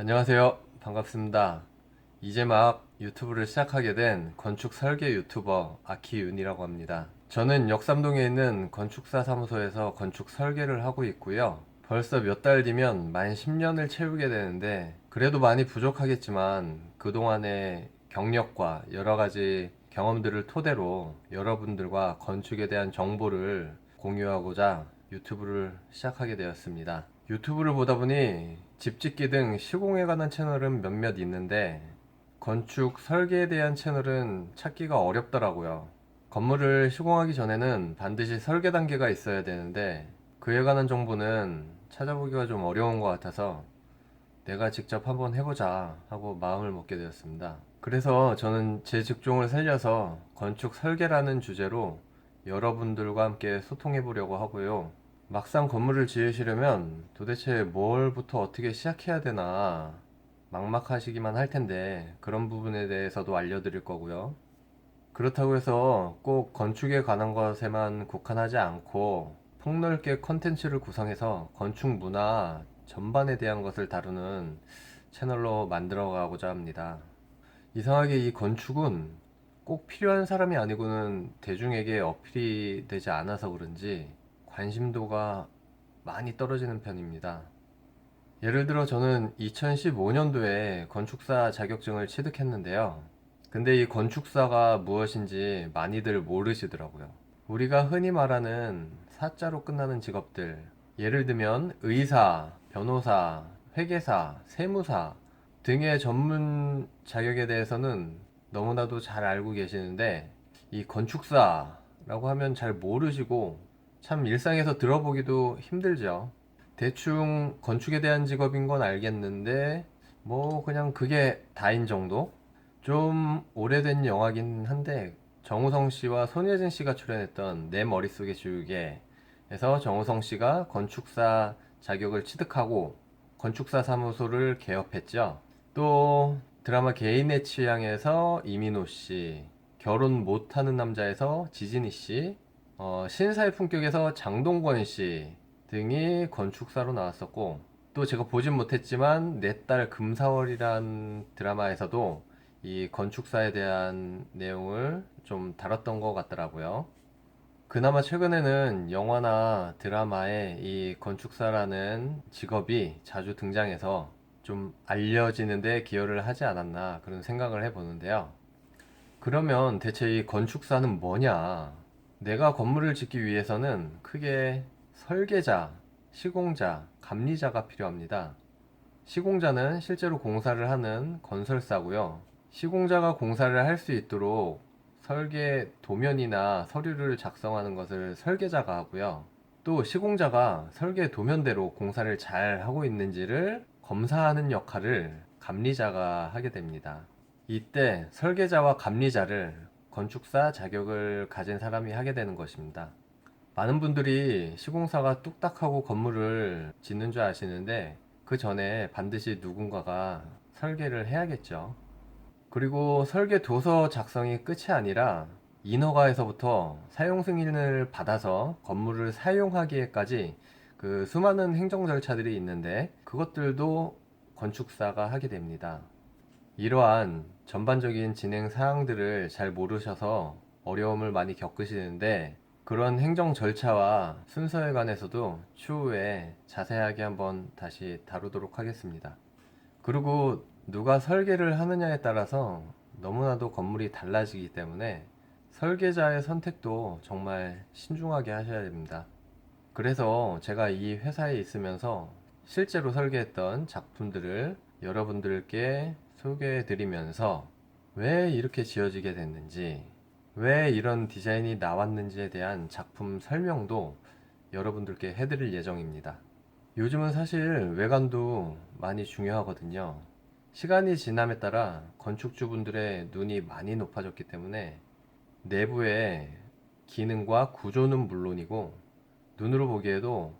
안녕하세요. 반갑습니다. 이제 막 유튜브를 시작하게 된 건축 설계 유튜버 아키윤이라고 합니다. 저는 역삼동에 있는 건축사 사무소에서 건축 설계를 하고 있고요. 벌써 몇 달 뒤면 만 10년을 채우게 되는데 그래도 많이 부족하겠지만 그동안의 경력과 여러 가지 경험들을 토대로 여러분들과 건축에 대한 정보를 공유하고자 유튜브를 시작하게 되었습니다. 유튜브를 보다 보니 집 짓기 등 시공에 관한 채널은 몇몇 있는데 건축 설계에 대한 채널은 찾기가 어렵더라고요. 건물을 시공하기 전에는 반드시 설계 단계가 있어야 되는데 그에 관한 정보는 찾아보기가 좀 어려운 것 같아서 내가 직접 한번 해보자 하고 마음을 먹게 되었습니다. 그래서 저는 제 직종을 살려서 건축 설계라는 주제로 여러분들과 함께 소통해 보려고 하고요. 막상 건물을 지으시려면 도대체 뭘부터 어떻게 시작해야 되나 막막하시기만 할 텐데 그런 부분에 대해서도 알려드릴 거고요. 그렇다고 해서 꼭 건축에 관한 것에만 국한하지 않고 폭넓게 컨텐츠를 구성해서 건축 문화 전반에 대한 것을 다루는 채널로 만들어 가고자 합니다. 이상하게 이 건축은 꼭 필요한 사람이 아니고는 대중에게 어필이 되지 않아서 그런지 관심도가 많이 떨어지는 편입니다. 예를 들어 저는 2015년도에 건축사 자격증을 취득했는데요. 근데 이 건축사가 무엇인지 많이들 모르시더라고요. 우리가 흔히 말하는 사자로 끝나는 직업들, 예를 들면 의사, 변호사, 회계사, 세무사 등의 전문 자격에 대해서는 너무나도 잘 알고 계시는데 이 건축사라고 하면 잘 모르시고 참 일상에서 들어보기도 힘들죠. 대충 건축에 대한 직업인 건 알겠는데 뭐 그냥 그게 다인 정도? 좀 오래된 영화긴 한데 정우성 씨와 손예진 씨가 출연했던 내 머릿속에 지우개에서 정우성 씨가 건축사 자격을 취득하고 건축사 사무소를 개업했죠. 또 드라마 개인의 취향에서 이민호 씨, 결혼 못하는 남자에서 지진이 씨, 어, 신사의 품격에서 장동건 씨 등이 건축사로 나왔었고 또 제가 보진 못했지만 내 딸 금사월이란 드라마에서도 이 건축사에 대한 내용을 좀 다뤘던 것 같더라고요. 그나마 최근에는 영화나 드라마에 이 건축사라는 직업이 자주 등장해서 좀 알려지는데 기여를 하지 않았나 그런 생각을 해보는데요. 그러면 대체 이 건축사는 뭐냐? 내가 건물을 짓기 위해서는 크게 설계자, 시공자, 감리자가 필요합니다. 시공자는 실제로 공사를 하는 건설사고요. 시공자가 공사를 할 수 있도록 설계 도면이나 서류를 작성하는 것을 설계자가 하고요. 또 시공자가 설계 도면대로 공사를 잘 하고 있는지를 검사하는 역할을 감리자가 하게 됩니다. 이때 설계자와 감리자를 건축사 자격을 가진 사람이 하게 되는 것입니다. 많은 분들이 시공사가 뚝딱하고 건물을 짓는 줄 아시는데 그 전에 반드시 누군가가 설계를 해야겠죠. 그리고 설계 도서 작성이 끝이 아니라 인허가에서부터 사용 승인을 받아서 건물을 사용하기에까지 그 수많은 행정 절차들이 있는데 그것들도 건축사가 하게 됩니다. 이러한 전반적인 진행 사항들을 잘 모르셔서 어려움을 많이 겪으시는데 그런 행정 절차와 순서에 관해서도 추후에 자세하게 한번 다시 다루도록 하겠습니다. 그리고 누가 설계를 하느냐에 따라서 너무나도 건물이 달라지기 때문에 설계자의 선택도 정말 신중하게 하셔야 됩니다. 그래서 제가 이 회사에 있으면서 실제로 설계했던 작품들을 여러분들께 소개해 드리면서 왜 이렇게 지어지게 됐는지, 왜 이런 디자인이 나왔는지에 대한 작품 설명도 여러분들께 해드릴 예정입니다. 요즘은 사실 외관도 많이 중요하거든요. 시간이 지남에 따라 건축주분들의 눈이 많이 높아졌기 때문에 내부의 기능과 구조는 물론이고 눈으로 보기에도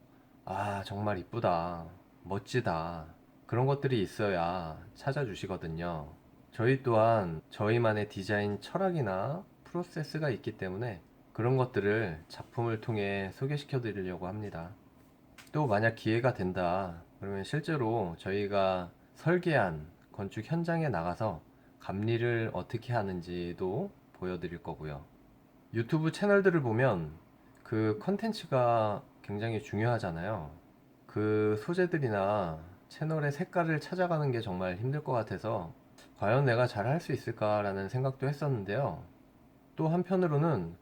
아, 정말 이쁘다. 멋지다. 그런 것들이 있어야 찾아주시거든요. 저희 또한 저희만의 디자인 철학이나 프로세스가 있기 때문에 그런 것들을 작품을 통해 소개시켜 드리려고 합니다. 또 만약 기회가 된다. 그러면 실제로 저희가 설계한 건축 현장에 나가서 감리를 어떻게 하는지도 보여드릴 거고요. 유튜브 채널들을 보면 그 컨텐츠가 굉장히 중요하잖아요. 그 소재들이나 채널의 색깔을 찾아가는 게 정말 힘들 것 같아서 과연 내가 잘 할 수 있을까라는 생각도 했었는데요. 또 한편으로는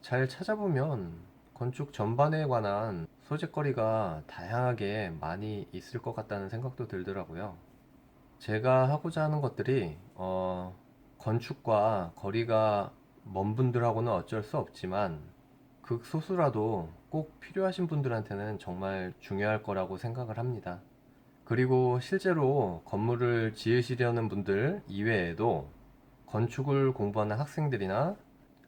잘 찾아보면 건축 전반에 관한 소재거리가 다양하게 많이 있을 것 같다는 생각도 들더라고요. 제가 하고자 하는 것들이 어, 건축과 거리가 먼 분들하고는 어쩔 수 없지만 극소수라도 꼭 필요하신 분들한테는 정말 중요할 거라고 생각을 합니다. 그리고 실제로 건물을 지으시려는 분들 이외에도 건축을 공부하는 학생들이나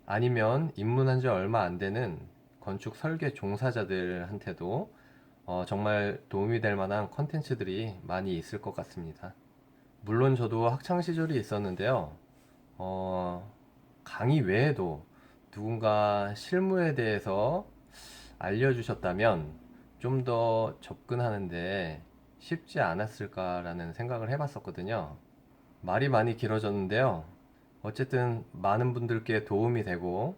아니면 입문한 지 얼마 안 되는 건축 설계 종사자들한테도 어, 정말 도움이 될 만한 컨텐츠들이 많이 있을 것 같습니다. 물론 저도 학창 시절이 있었는데요. 어, 강의 외에도 누군가 실무에 대해서 알려주셨다면 좀 더 접근하는데 쉽지 않았을까라는 생각을 해봤었거든요. 말이 많이 길어졌는데요. 어쨌든 많은 분들께 도움이 되고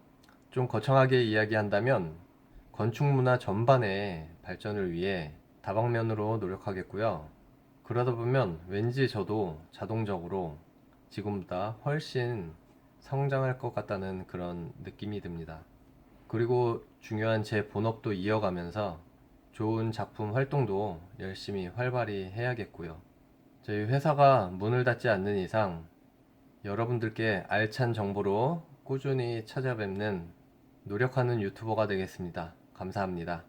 좀 거창하게 이야기한다면 건축 문화 전반의 발전을 위해 다방면으로 노력하겠고요. 그러다 보면 왠지 저도 자동적으로 지금보다 훨씬 성장할 것 같다는 그런 느낌이 듭니다. 그리고 중요한 제 본업도 이어가면서 좋은 작품 활동도 열심히 활발히 해야겠고요. 저희 회사가 문을 닫지 않는 이상 여러분들께 알찬 정보로 꾸준히 찾아뵙는 노력하는 유튜버가 되겠습니다. 감사합니다.